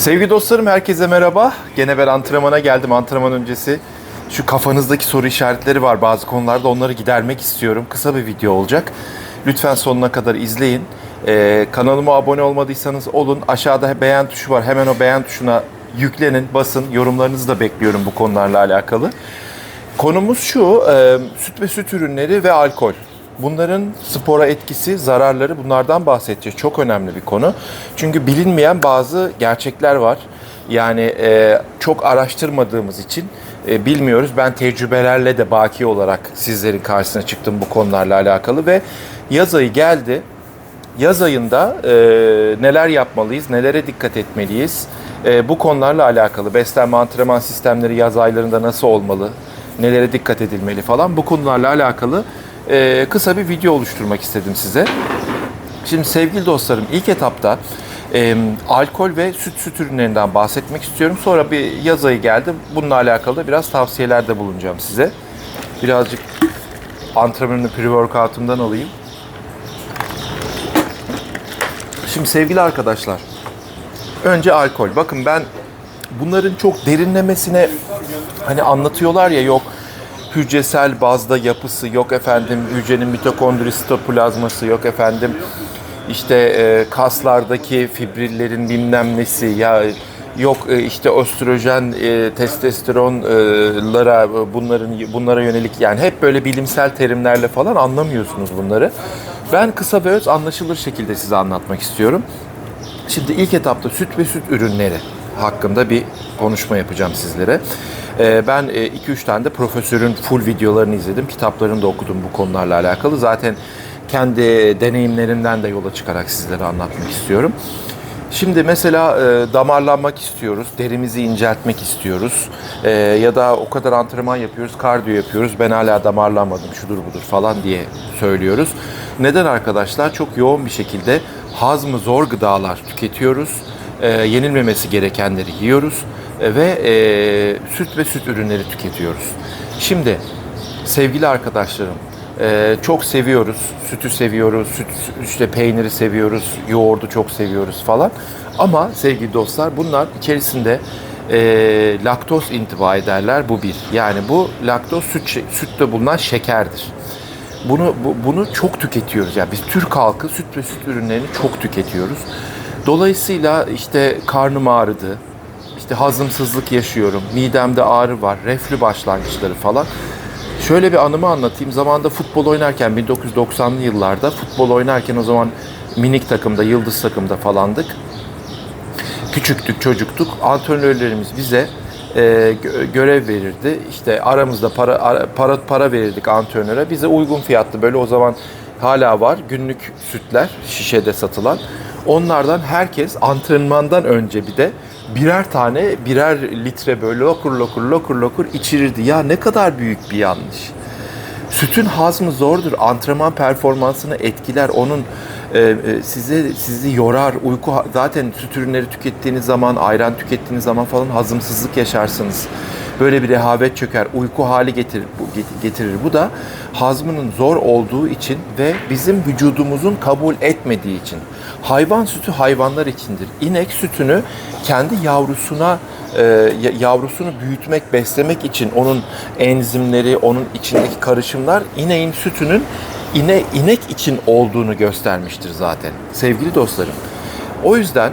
Sevgili dostlarım herkese merhaba. Gene ben antrenmana geldim. Antrenman öncesi şu kafanızdaki soru işaretleri var bazı konularda. Onları gidermek istiyorum. Kısa bir video olacak. Lütfen sonuna kadar izleyin. Ee, kanalıma abone olmadıysanız olun. Aşağıda beğen tuşu var. Hemen o beğen tuşuna yüklenin, basın. Yorumlarınızı da bekliyorum bu konularla alakalı. Konumuz şu, e, süt ve süt ürünleri ve alkol. Bunların spora etkisi, zararları bunlardan bahsedeceğiz. Çok önemli bir konu. Çünkü bilinmeyen bazı gerçekler var. Yani e, çok araştırmadığımız için e, bilmiyoruz. Ben tecrübelerle de baki olarak sizlerin karşısına çıktım bu konularla alakalı ve yaz ayı geldi. Yaz ayında e, neler yapmalıyız, nelere dikkat etmeliyiz? E, bu konularla alakalı beslenme antrenman sistemleri yaz aylarında nasıl olmalı, nelere dikkat edilmeli falan bu konularla alakalı e, kısa bir video oluşturmak istedim size. Şimdi sevgili dostlarım ilk etapta e, alkol ve süt süt ürünlerinden bahsetmek istiyorum. Sonra bir yaz ayı geldi. Bununla alakalı da biraz tavsiyelerde bulunacağım size. Birazcık antrenmanını pre-workout'umdan alayım. Şimdi sevgili arkadaşlar, önce alkol. Bakın ben bunların çok derinlemesine hani anlatıyorlar ya yok hücresel bazda yapısı, yok efendim hücrenin mitokondri sitoplazması, yok efendim işte e, kaslardaki fibrillerin bilmem nesi ya yok e, işte östrojen, e, testosteronlara bunların bunlara yönelik yani hep böyle bilimsel terimlerle falan anlamıyorsunuz bunları. Ben kısa ve öz anlaşılır şekilde size anlatmak istiyorum. Şimdi ilk etapta süt ve süt ürünleri hakkında bir konuşma yapacağım sizlere. Ee, Ben 2-3 tane de profesörün full videolarını izledim. Kitaplarını da okudum bu konularla alakalı. Zaten kendi deneyimlerimden de yola çıkarak sizlere anlatmak istiyorum. Şimdi mesela e, damarlanmak istiyoruz, derimizi inceltmek istiyoruz E, ya da o kadar antrenman yapıyoruz, kardiyo yapıyoruz, ben hala damarlanmadım, şudur budur falan diye söylüyoruz. Neden arkadaşlar? Çok yoğun bir şekilde hazmı zor gıdalar tüketiyoruz, E, yenilmemesi gerekenleri yiyoruz e, ve e, süt ve süt ürünleri tüketiyoruz. Şimdi sevgili arkadaşlarım, ee, çok seviyoruz. Sütü seviyoruz, süt, işte peyniri seviyoruz, yoğurdu çok seviyoruz falan. Ama sevgili dostlar bunlar içerisinde e, laktoz intiba ederler. Bu bir. Yani bu laktoz süt, sütte bulunan şekerdir. Bunu bu- bunu çok tüketiyoruz. Yani biz Türk halkı süt ve süt ürünlerini çok tüketiyoruz. Dolayısıyla işte karnım ağrıdı, işte hazımsızlık yaşıyorum, midemde ağrı var, reflü başlangıçları falan. Şöyle bir anımı anlatayım. Zamanında futbol oynarken 1990'lı yıllarda futbol oynarken o zaman minik takımda, yıldız takımda falandık. Küçüktük, çocuktuk. Antrenörlerimiz bize e, gö- görev verirdi. İşte aramızda para ara- para para verirdik antrenöre. Bize uygun fiyatlı böyle o zaman hala var günlük sütler şişede satılan. Onlardan herkes antrenmandan önce bir de birer tane birer litre böyle lokur lokur lokur lokur içirirdi. Ya ne kadar büyük bir yanlış. Sütün hazmı zordur. Antrenman performansını etkiler. Onun e, e, size sizi yorar. Uyku zaten süt ürünleri tükettiğiniz zaman, ayran tükettiğiniz zaman falan hazımsızlık yaşarsınız. Böyle bir rehavet çöker. Uyku hali getirir bu get- getirir. Bu da hazmının zor olduğu için ve bizim vücudumuzun kabul etmediği için. Hayvan sütü hayvanlar içindir. İnek sütünü kendi yavrusuna e, ya- yavrusunu büyütmek, beslemek için onun enzimleri, onun içindeki karışımlar ineğin sütünün ine, inek için olduğunu göstermiştir zaten sevgili dostlarım. O yüzden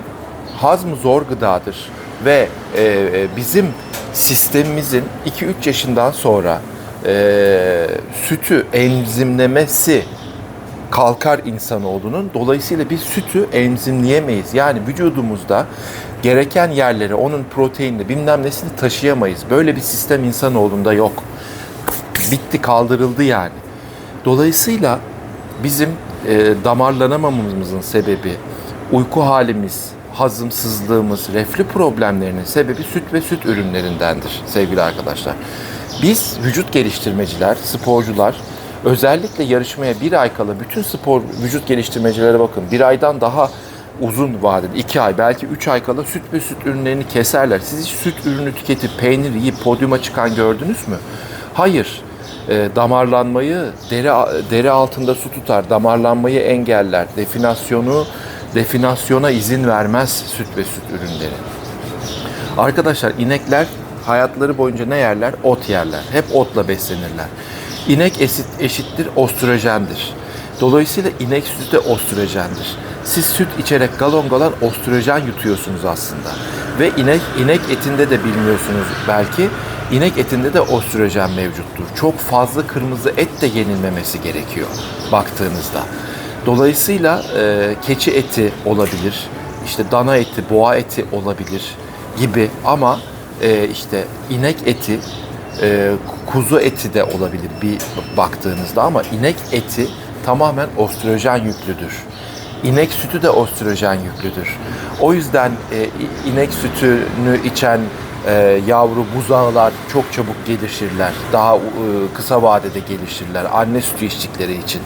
hazmı zor gıdadır ve e, e, bizim sistemimizin 2-3 yaşından sonra e, sütü enzimlemesi kalkar insanoğlunun. Dolayısıyla biz sütü enzimleyemeyiz. Yani vücudumuzda gereken yerlere onun proteinini bilmem nesini taşıyamayız. Böyle bir sistem insanoğlunda yok. Bitti kaldırıldı yani. Dolayısıyla bizim e, damarlanamamamızın sebebi uyku halimiz, hazımsızlığımız, reflü problemlerinin sebebi süt ve süt ürünlerindendir sevgili arkadaşlar. Biz vücut geliştirmeciler, sporcular özellikle yarışmaya bir ay kala bütün spor vücut geliştirmecilere bakın bir aydan daha uzun vadede iki ay belki üç ay kala süt ve süt ürünlerini keserler. Siz hiç süt ürünü tüketip peynir yiyip podyuma çıkan gördünüz mü? Hayır. E, damarlanmayı deri deri altında su tutar. Damarlanmayı engeller. Definasyonu definasyona izin vermez süt ve süt ürünleri. Arkadaşlar inekler hayatları boyunca ne yerler? Ot yerler. Hep otla beslenirler. İnek esit, eşittir ostrojendir. Dolayısıyla inek sütü de ostrojendir. Siz süt içerek galon galon ostrojen yutuyorsunuz aslında. Ve inek inek etinde de bilmiyorsunuz belki. İnek etinde de ostrojen mevcuttur. Çok fazla kırmızı et de yenilmemesi gerekiyor baktığınızda. Dolayısıyla e, keçi eti olabilir, işte dana eti, boğa eti olabilir gibi ama e, işte inek eti, e, kuzu eti de olabilir bir baktığınızda ama inek eti tamamen ostrojen yüklüdür. İnek sütü de ostrojen yüklüdür. O yüzden e, inek sütünü içen e, yavru buzağılar çok çabuk gelişirler. Daha e, kısa vadede gelişirler anne sütü içtikleri için.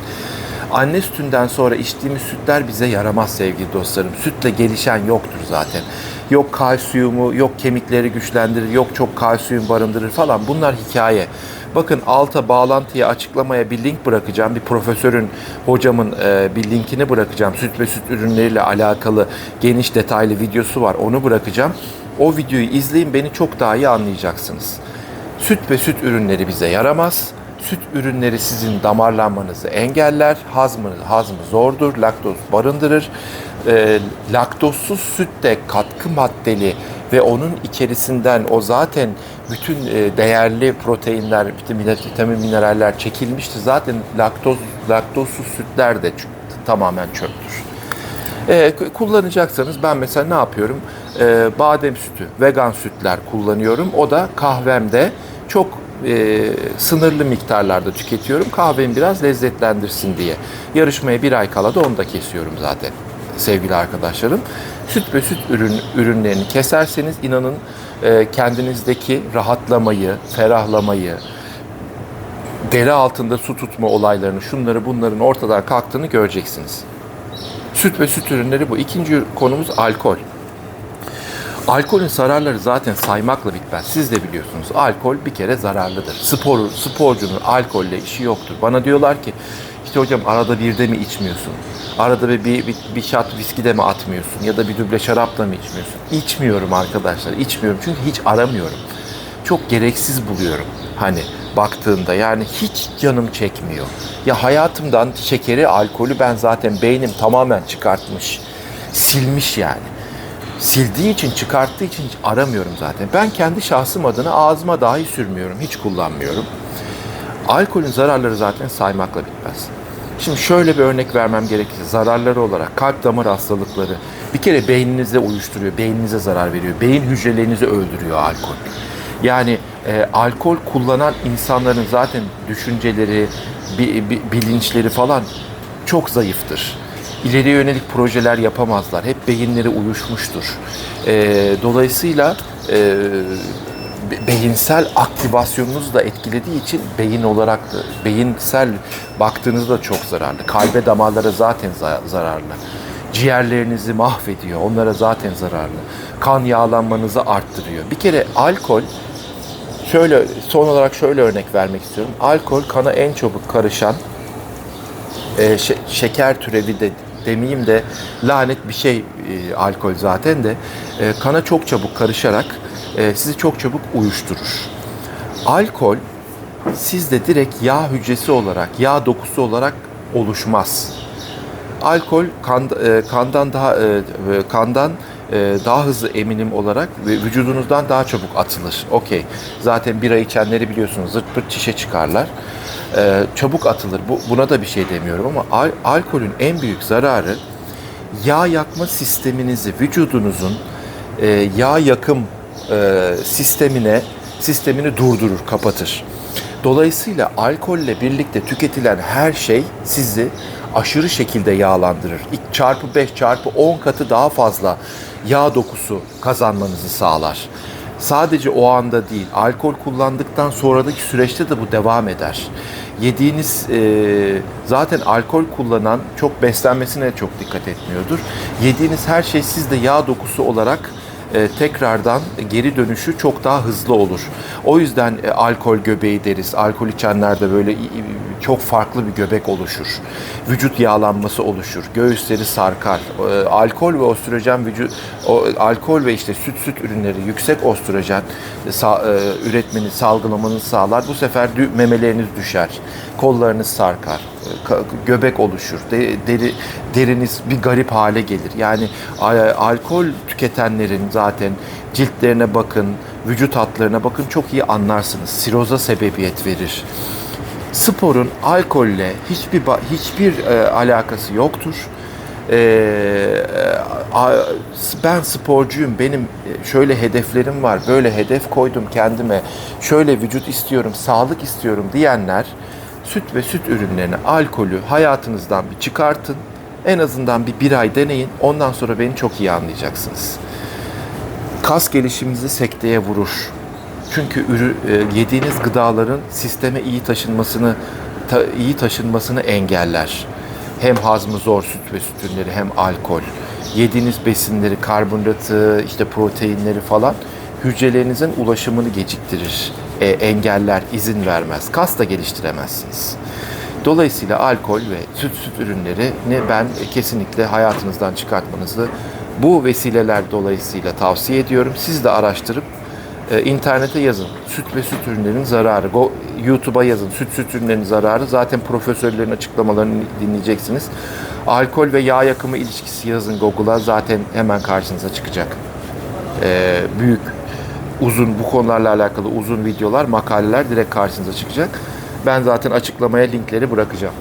Anne sütünden sonra içtiğimiz sütler bize yaramaz sevgili dostlarım. Sütle gelişen yoktur zaten. Yok kalsiyumu, yok kemikleri güçlendirir, yok çok kalsiyum barındırır falan. Bunlar hikaye. Bakın alta bağlantıya açıklamaya bir link bırakacağım. Bir profesörün, hocamın e, bir linkini bırakacağım. Süt ve süt ürünleriyle alakalı geniş detaylı videosu var. Onu bırakacağım. O videoyu izleyin beni çok daha iyi anlayacaksınız. Süt ve süt ürünleri bize yaramaz. Süt ürünleri sizin damarlanmanızı engeller. Hazmı, hazmı zordur. Laktoz barındırır. Ee, laktozsuz süt de katkı maddeli ve onun içerisinden o zaten bütün e, değerli proteinler, vitamin, mineraller çekilmişti. Zaten laktoz laktozsuz sütler de tamamen çöptür. Ee, k- kullanacaksanız ben mesela ne yapıyorum? Ee, badem sütü, vegan sütler kullanıyorum. O da kahvemde çok e, sınırlı miktarlarda tüketiyorum. Kahvemi biraz lezzetlendirsin diye. Yarışmaya bir ay kala da onu da kesiyorum zaten sevgili arkadaşlarım. Süt ve süt ürün, ürünlerini keserseniz inanın e, kendinizdeki rahatlamayı, ferahlamayı, deri altında su tutma olaylarını, şunları bunların ortadan kalktığını göreceksiniz. Süt ve süt ürünleri bu. İkinci konumuz alkol. Alkolün zararları zaten saymakla bitmez. Siz de biliyorsunuz. Alkol bir kere zararlıdır. Spor, sporcunun alkolle işi yoktur. Bana diyorlar ki işte hocam arada bir de mi içmiyorsun? Arada bir, bir, bir, bir şat viski de mi atmıyorsun? Ya da bir duble şarapla mı içmiyorsun? İçmiyorum arkadaşlar. içmiyorum çünkü hiç aramıyorum. Çok gereksiz buluyorum. Hani baktığında yani hiç canım çekmiyor. Ya hayatımdan şekeri, alkolü ben zaten beynim tamamen çıkartmış. Silmiş yani sildiği için, çıkarttığı için aramıyorum zaten. Ben kendi şahsım adına ağzıma dahi sürmüyorum, hiç kullanmıyorum. Alkolün zararları zaten saymakla bitmez. Şimdi şöyle bir örnek vermem gerekirse zararları olarak kalp damar hastalıkları bir kere beyninize uyuşturuyor, beyninize zarar veriyor. Beyin hücrelerinizi öldürüyor alkol. Yani e, alkol kullanan insanların zaten düşünceleri, bi- bi- bilinçleri falan çok zayıftır. İleriye yönelik projeler yapamazlar. Hep beyinleri uyuşmuştur. E, dolayısıyla e, be- beyinsel aktivasyonunuzu da etkilediği için beyin olarak beyinsel baktığınızda da çok zararlı. Kalbe damarlara zaten za- zararlı. Ciğerlerinizi mahvediyor. Onlara zaten zararlı. Kan yağlanmanızı arttırıyor. Bir kere alkol şöyle son olarak şöyle örnek vermek istiyorum. Alkol kana en çabuk karışan e, şe- şeker türevi de demeyeyim de lanet bir şey e, alkol zaten de e, kana çok çabuk karışarak e, sizi çok çabuk uyuşturur. Alkol sizde direkt yağ hücresi olarak, yağ dokusu olarak oluşmaz. Alkol kan, e, kandan daha e, e, kandan daha hızlı eminim olarak ve vücudunuzdan daha çabuk atılır. Okey. Zaten bira içenleri biliyorsunuz zırt pırt çişe çıkarlar. E, çabuk atılır. Bu, buna da bir şey demiyorum ama al- alkolün en büyük zararı yağ yakma sisteminizi, vücudunuzun e, yağ yakım e, sistemine sistemini durdurur, kapatır. Dolayısıyla alkolle birlikte tüketilen her şey sizi aşırı şekilde yağlandırır. İlk Çarpı 5 çarpı 10 katı daha fazla yağ dokusu kazanmanızı sağlar. Sadece o anda değil, alkol kullandıktan sonraki süreçte de bu devam eder. Yediğiniz e, zaten alkol kullanan çok beslenmesine çok dikkat etmiyordur. Yediğiniz her şey sizde yağ dokusu olarak e, tekrardan geri dönüşü çok daha hızlı olur. O yüzden e, alkol göbeği deriz. Alkol içenlerde böyle çok farklı bir göbek oluşur. Vücut yağlanması oluşur. Göğüsleri sarkar. E, alkol ve östrojen vücut alkol ve işte süt süt ürünleri yüksek östrojen e, sa- üretmeni, salgılamanı sağlar. Bu sefer memeleriniz düşer. Kollarınız sarkar. E, göbek oluşur. De- deri deriniz bir garip hale gelir. Yani alkol tüketenlerin zaten ciltlerine bakın, vücut hatlarına bakın çok iyi anlarsınız. Siroza sebebiyet verir. Sporun alkolle hiçbir hiçbir e, alakası yoktur. Ee, a- ben sporcuyum, benim şöyle hedeflerim var, böyle hedef koydum kendime, şöyle vücut istiyorum, sağlık istiyorum diyenler süt ve süt ürünlerini, alkolü hayatınızdan bir çıkartın. En azından bir bir ay deneyin. Ondan sonra beni çok iyi anlayacaksınız. Kas gelişiminizi sekteye vurur. Çünkü ürü, e, yediğiniz gıdaların sisteme iyi taşınmasını ta- iyi taşınmasını engeller. Hem hazmı zor süt ve süt ürünleri hem alkol. Yediğiniz besinleri, karbonhidratı, işte proteinleri falan hücrelerinizin ulaşımını geciktirir, e, engeller, izin vermez. Kas da geliştiremezsiniz. Dolayısıyla alkol ve süt süt ürünlerini ben kesinlikle hayatınızdan çıkartmanızı bu vesileler dolayısıyla tavsiye ediyorum. Siz de araştırıp e, internete yazın. Süt ve süt ürünlerinin zararı. Go, YouTube'a yazın. Süt süt ürünlerinin zararı. Zaten profesörlerin açıklamalarını dinleyeceksiniz. Alkol ve yağ yakımı ilişkisi yazın Google'a. Zaten hemen karşınıza çıkacak. E, büyük, uzun bu konularla alakalı uzun videolar, makaleler direkt karşınıza çıkacak. Ben zaten açıklamaya linkleri bırakacağım.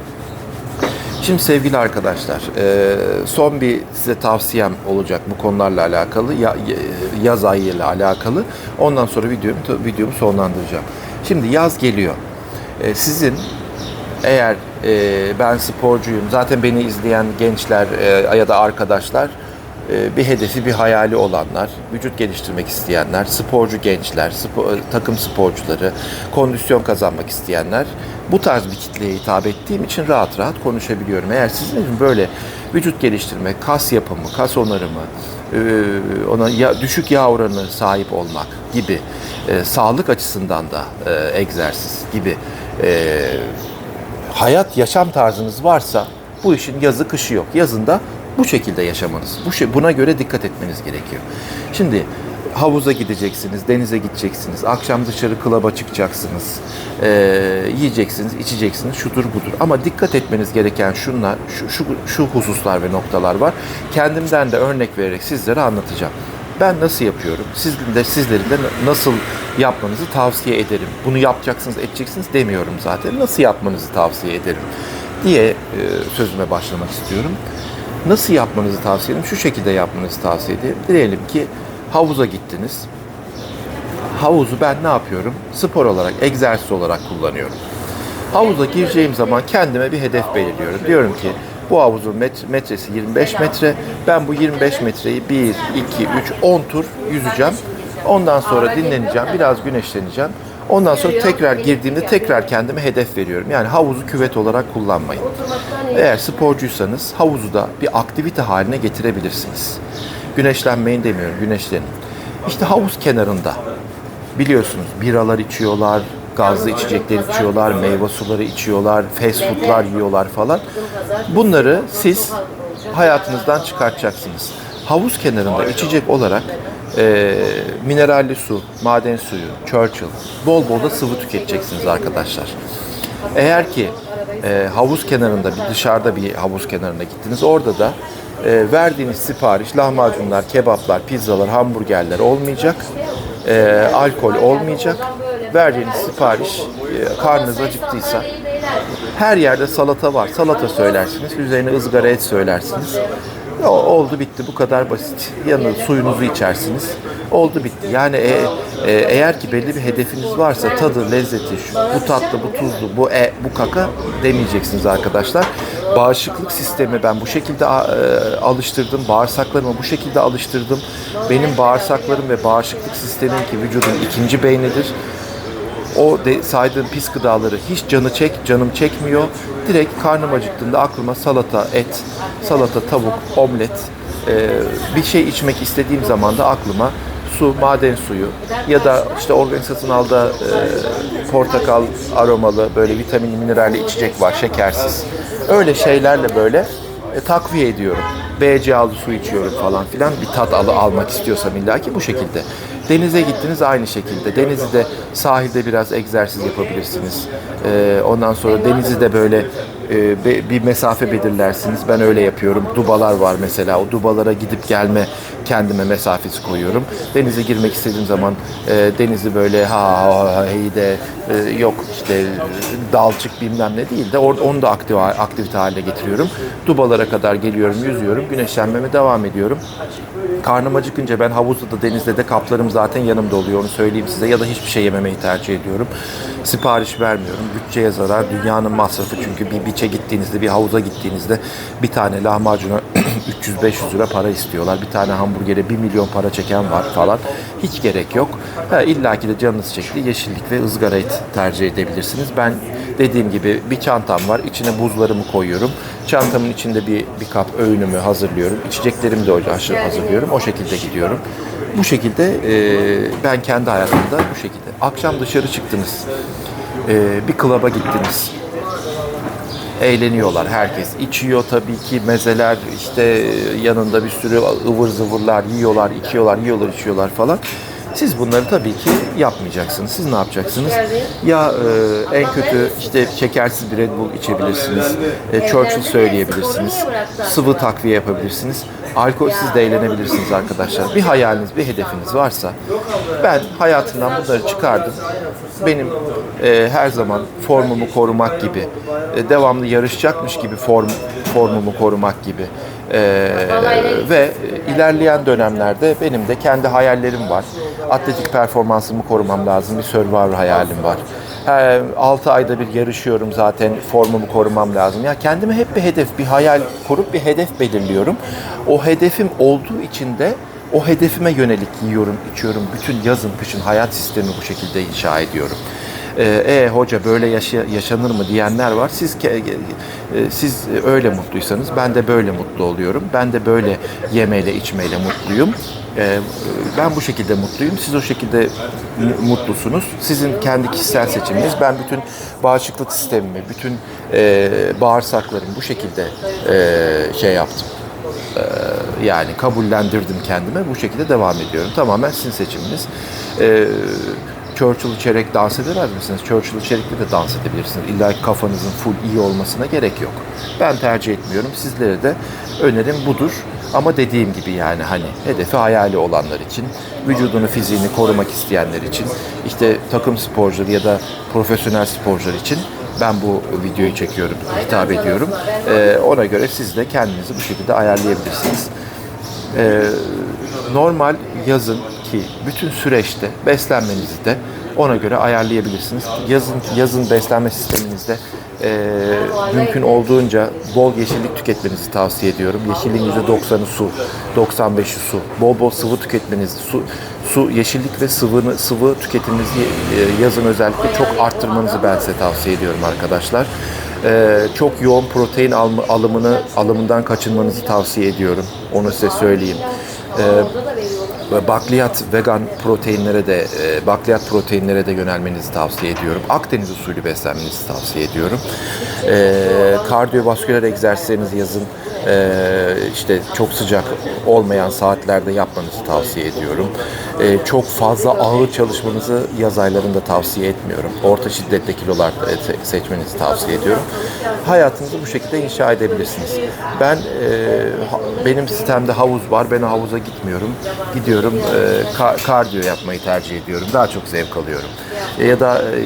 Şimdi sevgili arkadaşlar, e, son bir size tavsiyem olacak bu konularla alakalı, ya- yaz ayıyla alakalı. Ondan sonra videomu, videomu sonlandıracağım. Şimdi yaz geliyor. E, Sizin eğer e, ben sporcuyum, zaten beni izleyen gençler ya da arkadaşlar bir hedefi, bir hayali olanlar, vücut geliştirmek isteyenler, sporcu gençler, spo- takım sporcuları, kondisyon kazanmak isteyenler bu tarz bir kitleye hitap ettiğim için rahat rahat konuşabiliyorum. Eğer sizin için böyle vücut geliştirme, kas yapımı, kas onarımı, e, ona düşük yağ oranı sahip olmak gibi e, sağlık açısından da e, egzersiz gibi hayat yaşam tarzınız varsa bu işin yazı kışı yok. Yazında bu şekilde yaşamanız, bu şey, buna göre dikkat etmeniz gerekiyor. Şimdi havuza gideceksiniz, denize gideceksiniz, akşam dışarı klaba çıkacaksınız, ee, yiyeceksiniz, içeceksiniz, şudur budur. Ama dikkat etmeniz gereken şunlar, şu, şu, şu hususlar ve noktalar var. Kendimden de örnek vererek sizlere anlatacağım. Ben nasıl yapıyorum? Sizin de sizlerin de nasıl yapmanızı tavsiye ederim. Bunu yapacaksınız, edeceksiniz demiyorum zaten. Nasıl yapmanızı tavsiye ederim diye e, sözüme başlamak istiyorum. Nasıl yapmanızı tavsiye ederim? Şu şekilde yapmanızı tavsiye ederim. Diyelim ki havuza gittiniz. Havuzu ben ne yapıyorum? Spor olarak, egzersiz olarak kullanıyorum. Havuza gireceğim zaman kendime bir hedef belirliyorum. Diyorum ki bu havuzun met- metresi 25 metre. Ben bu 25 metreyi 1, 2, 3, 10 tur yüzeceğim. Ondan sonra dinleneceğim, biraz güneşleneceğim. Ondan sonra tekrar girdiğimde tekrar kendime hedef veriyorum. Yani havuzu küvet olarak kullanmayın. Eğer sporcuysanız havuzu da bir aktivite haline getirebilirsiniz. Güneşlenmeyin demiyorum, güneşlenin. İşte havuz kenarında biliyorsunuz biralar içiyorlar, gazlı içecekler içiyorlar, meyve suları içiyorlar, fast foodlar yiyorlar falan. Bunları siz hayatınızdan çıkartacaksınız. Havuz kenarında içecek olarak e, mineralli su, maden suyu, Churchill, bol bol da sıvı tüketeceksiniz arkadaşlar. Eğer ki e, havuz kenarında bir dışarıda bir havuz kenarına gittiniz orada da e, verdiğiniz sipariş lahmacunlar, kebaplar, pizzalar, hamburgerler olmayacak. E, alkol olmayacak. Verdiğiniz sipariş e, karnınız acıktıysa her yerde salata var. Salata söylersiniz. Üzerine ızgara et söylersiniz. Oldu bitti bu kadar basit. Yanına suyunuzu içersiniz. Oldu bitti. Yani e, e, eğer ki belli bir hedefiniz varsa tadı, lezzeti, şu, bu tatlı, bu tuzlu, bu e, bu kaka demeyeceksiniz arkadaşlar. Bağışıklık sistemi ben bu şekilde e, alıştırdım. Bağırsaklarımı bu şekilde alıştırdım. Benim bağırsaklarım ve bağışıklık sistemim ki vücudun ikinci beynidir o de, saydığım pis gıdaları hiç canı çek, canım çekmiyor. Direkt karnım acıktığında aklıma salata, et, salata, tavuk, omlet, e, bir şey içmek istediğim zaman da aklıma su, maden suyu ya da işte organizasyon alda e, portakal aromalı böyle vitaminli mineralli içecek var şekersiz. Öyle şeylerle böyle e, takviye ediyorum. BCA'lı su içiyorum falan filan bir tat alı almak istiyorsam illaki bu şekilde. Denize gittiniz aynı şekilde. Denizli'de sahilde biraz egzersiz yapabilirsiniz. E, ondan sonra Denizli'de böyle e, bir mesafe belirlersiniz. Ben öyle yapıyorum. Dubalar var mesela. O dubalara gidip gelme kendime mesafesi koyuyorum. Denize girmek istediğim zaman e, denizi böyle ha ha hey de e, yok işte dalçık bilmem ne değil de or- onu da aktif, aktivite haline getiriyorum. Dubalara kadar geliyorum, yüzüyorum, güneşlenmeme devam ediyorum. Karnım acıkınca ben havuzda da denizde de kaplarım zaten yanımda oluyor onu söyleyeyim size ya da hiçbir şey yememeyi tercih ediyorum. Sipariş vermiyorum. Bütçeye zarar. Dünyanın masrafı çünkü bir biçe gittiğinizde bir havuza gittiğinizde bir tane lahmacuna 300-500 lira para istiyorlar. Bir tane hamburgere 1 milyon para çeken var falan. Hiç gerek yok. Ha, İlla ki de canınız çekti. Yeşillik ve ızgara et tercih edebilirsiniz. Ben dediğim gibi bir çantam var. İçine buzlarımı koyuyorum. Çantamın içinde bir, bir kap öğünümü hazırlıyorum. İçeceklerimi de öyle hazırlıyorum. O şekilde gidiyorum. Bu şekilde e, ben kendi hayatımda bu şekilde. Akşam dışarı çıktınız. E, bir klaba gittiniz eğleniyorlar herkes. içiyor tabii ki mezeler işte yanında bir sürü ıvır zıvırlar yiyorlar, içiyorlar, yiyorlar, içiyorlar falan. Siz bunları tabii ki yapmayacaksınız. Siz ne yapacaksınız? Ya e, en kötü işte şekersiz bir Red Bull içebilirsiniz. E, Churchill söyleyebilirsiniz. Sıvı takviye yapabilirsiniz. Alkolsüz de eğlenebilirsiniz arkadaşlar. Bir hayaliniz, bir hedefiniz varsa ben hayatımdan bunları çıkardım. Benim e, her zaman formumu korumak gibi, e, devamlı yarışacakmış gibi form formumu korumak gibi e, ve ilerleyen dönemlerde benim de kendi hayallerim var. Atletik performansımı korumam lazım. Bir Survivor hayalim var. 6 ayda bir yarışıyorum zaten formumu korumam lazım. Ya kendime hep bir hedef, bir hayal kurup bir hedef belirliyorum. O hedefim olduğu için de o hedefime yönelik yiyorum, içiyorum. Bütün yazın, kışın hayat sistemi bu şekilde inşa ediyorum. Ee, e hoca böyle yaşa- yaşanır mı diyenler var. Siz ke- e, siz öyle mutluysanız ben de böyle mutlu oluyorum. Ben de böyle yemeyle içmeyle mutluyum. Ee, ben bu şekilde mutluyum. Siz o şekilde mu- mutlusunuz. Sizin kendi kişisel seçiminiz. Ben bütün bağışıklık sistemimi, bütün e, bağırsaklarımı bu şekilde e, şey yaptım yani kabullendirdim kendime. Bu şekilde devam ediyorum. Tamamen sizin seçiminiz. Ee, Churchill içerek dans edemez misiniz? Churchill içerikli de dans edebilirsiniz. İlla ki kafanızın full iyi olmasına gerek yok. Ben tercih etmiyorum. Sizlere de önerim budur. Ama dediğim gibi yani hani hedefi hayali olanlar için, vücudunu, fiziğini korumak isteyenler için, işte takım sporcuları ya da profesyonel sporcular için ben bu videoyu çekiyorum, hitap ediyorum. Ee, ona göre siz de kendinizi bu şekilde ayarlayabilirsiniz. Ee, normal yazın ki bütün süreçte beslenmenizi de ona göre ayarlayabilirsiniz. Yazın yazın beslenme sisteminizde e, mümkün olduğunca bol yeşillik tüketmenizi tavsiye ediyorum. Yeşilliğin %90'ı su, 95'i su. Bol bol sıvı tüketmenizi, su, su yeşillik ve sıvı sıvı tüketiminizi e, yazın özellikle çok arttırmanızı ben size tavsiye ediyorum arkadaşlar. Ee, çok yoğun protein alımı, alımını alımından kaçınmanızı tavsiye ediyorum. Onu size söyleyeyim. Ee, bakliyat vegan proteinlere de e, bakliyat proteinlere de yönelmenizi tavsiye ediyorum. Akdeniz usulü beslenmenizi tavsiye ediyorum. Ee, kardiyovasküler egzersizlerinizi yazın e, işte çok sıcak olmayan saatlerde yapmanızı tavsiye ediyorum. Ee, çok fazla ağır çalışmanızı yaz aylarında tavsiye etmiyorum. Orta şiddette kilolar e, se- seçmenizi tavsiye ediyorum. Hayatınızı bu şekilde inşa edebilirsiniz. Ben e, benim sitemde havuz var. Ben havuza gitmiyorum. Gidiyorum e, ka- kardiyo yapmayı tercih ediyorum. Daha çok zevk alıyorum. E, ya da e,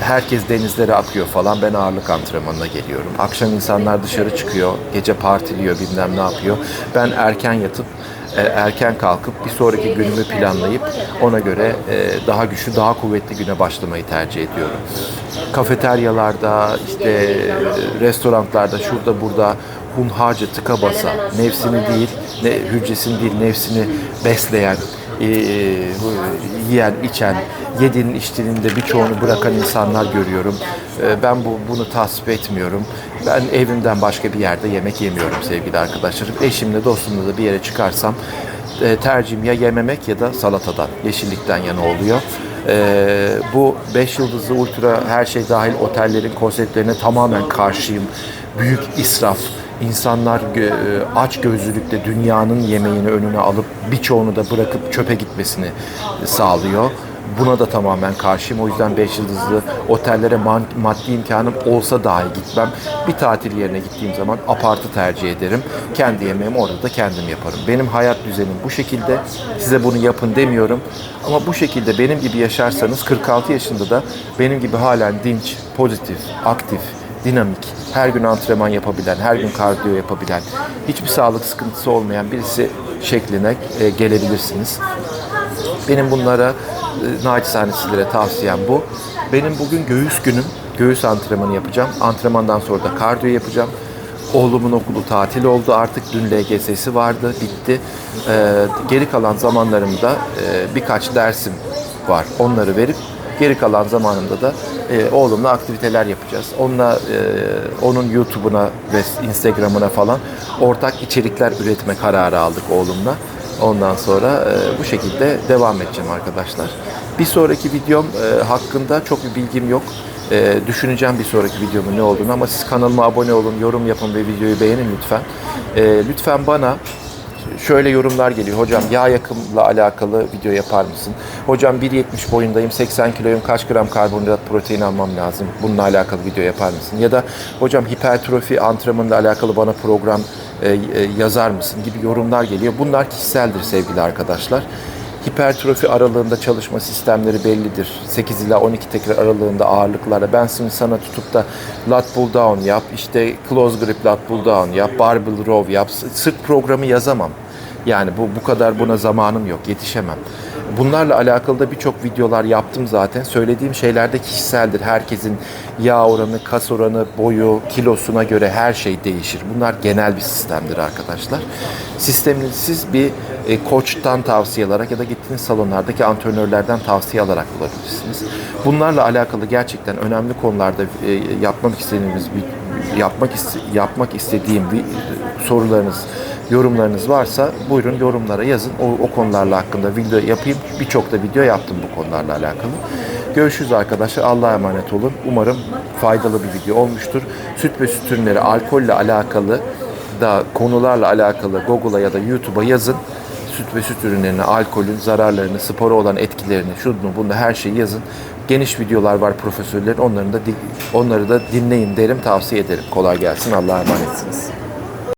herkes denizlere akıyor falan. Ben ağırlık antrenmanına geliyorum. Akşam insanlar dışarı çıkıyor. Gece partiliyor bilmem ne yapıyor. Ben erken yatıp e, erken kalkıp bir sonraki günümü planlayıp ona göre e, daha güçlü, daha kuvvetli güne başlamayı tercih ediyorum. Kafeteryalarda, işte e, restoranlarda, şurada burada hunharca tıka basa, nefsini değil, ne, hücresini değil, nefsini besleyen, e, yiyen, içen, yediğinin içtiğinin de birçoğunu bırakan insanlar görüyorum. E, ben bu bunu tasvip etmiyorum. Ben evimden başka bir yerde yemek yemiyorum sevgili arkadaşlarım. Eşimle dostumla da bir yere çıkarsam e, tercihim ya yememek ya da salatadan, yeşillikten yana oluyor. E, bu 5 yıldızlı ultra her şey dahil otellerin konseptlerine tamamen karşıyım. Büyük israf, insanlar gö- aç gözlülükle dünyanın yemeğini önüne alıp birçoğunu da bırakıp çöpe gitmesini sağlıyor. Buna da tamamen karşıyım. O yüzden 5 yıldızlı otellere maddi imkanım olsa dahi gitmem. Bir tatil yerine gittiğim zaman apartı tercih ederim. Kendi yemeğimi orada da kendim yaparım. Benim hayat düzenim bu şekilde. Size bunu yapın demiyorum. Ama bu şekilde benim gibi yaşarsanız 46 yaşında da benim gibi halen dinç, pozitif, aktif, dinamik, her gün antrenman yapabilen, her gün kardiyo yapabilen, hiçbir sağlık sıkıntısı olmayan birisi şekline e, gelebilirsiniz. Benim bunlara e, naçizane sizlere tavsiyem bu. Benim bugün göğüs günüm. Göğüs antrenmanı yapacağım. Antrenmandan sonra da kardiyo yapacağım. Oğlumun okulu tatil oldu artık. Dün LGS'si vardı, bitti. E, geri kalan zamanlarımda e, birkaç dersim var. Onları verip geri kalan zamanımda da e, oğlumla aktiviteler yapacağız. Onunla e, onun YouTube'una ve Instagram'ına falan ortak içerikler üretme kararı aldık oğlumla. Ondan sonra e, bu şekilde devam edeceğim arkadaşlar. Bir sonraki videom e, hakkında çok bir bilgim yok. E, düşüneceğim bir sonraki videomun ne olduğunu ama siz kanalıma abone olun, yorum yapın ve videoyu beğenin lütfen. E, lütfen bana şöyle yorumlar geliyor. Hocam yağ yakımla alakalı video yapar mısın? Hocam 1.70 boyundayım, 80 kiloyum, kaç gram karbonhidrat protein almam lazım? Bununla alakalı video yapar mısın? Ya da hocam hipertrofi antrenmanıyla alakalı bana program e, e, yazar mısın? gibi yorumlar geliyor. Bunlar kişiseldir sevgili arkadaşlar. Hipertrofi aralığında çalışma sistemleri bellidir. 8 ila 12 tekrar aralığında ağırlıklarla. Ben şimdi sana tutup da lat pull down yap, işte close grip lat pull down yap, barbell row yap. Sırt programı yazamam. Yani bu bu kadar buna zamanım yok, yetişemem. Bunlarla alakalı da birçok videolar yaptım zaten. Söylediğim şeyler de kişiseldir. Herkesin yağ oranı, kas oranı, boyu, kilosuna göre her şey değişir. Bunlar genel bir sistemdir arkadaşlar. Sistemini siz bir e, koçtan tavsiye alarak ya da gittiğiniz salonlardaki antrenörlerden tavsiye alarak bulabilirsiniz. Bunlarla alakalı gerçekten önemli konularda e, yapmak istediğimiz bir yapmak iste- yapmak istediğim bir sorularınız yorumlarınız varsa buyurun yorumlara yazın. O, o konularla hakkında video yapayım. Birçok da video yaptım bu konularla alakalı. Görüşürüz arkadaşlar. Allah'a emanet olun. Umarım faydalı bir video olmuştur. Süt ve süt ürünleri alkolle alakalı da konularla alakalı Google'a ya da YouTube'a yazın. Süt ve süt ürünlerini, alkolün zararlarını, spora olan etkilerini, şunu bunu her şeyi yazın. Geniş videolar var profesörlerin. Onların da onları da dinleyin derim, tavsiye ederim. Kolay gelsin. Allah'a emanetsiniz.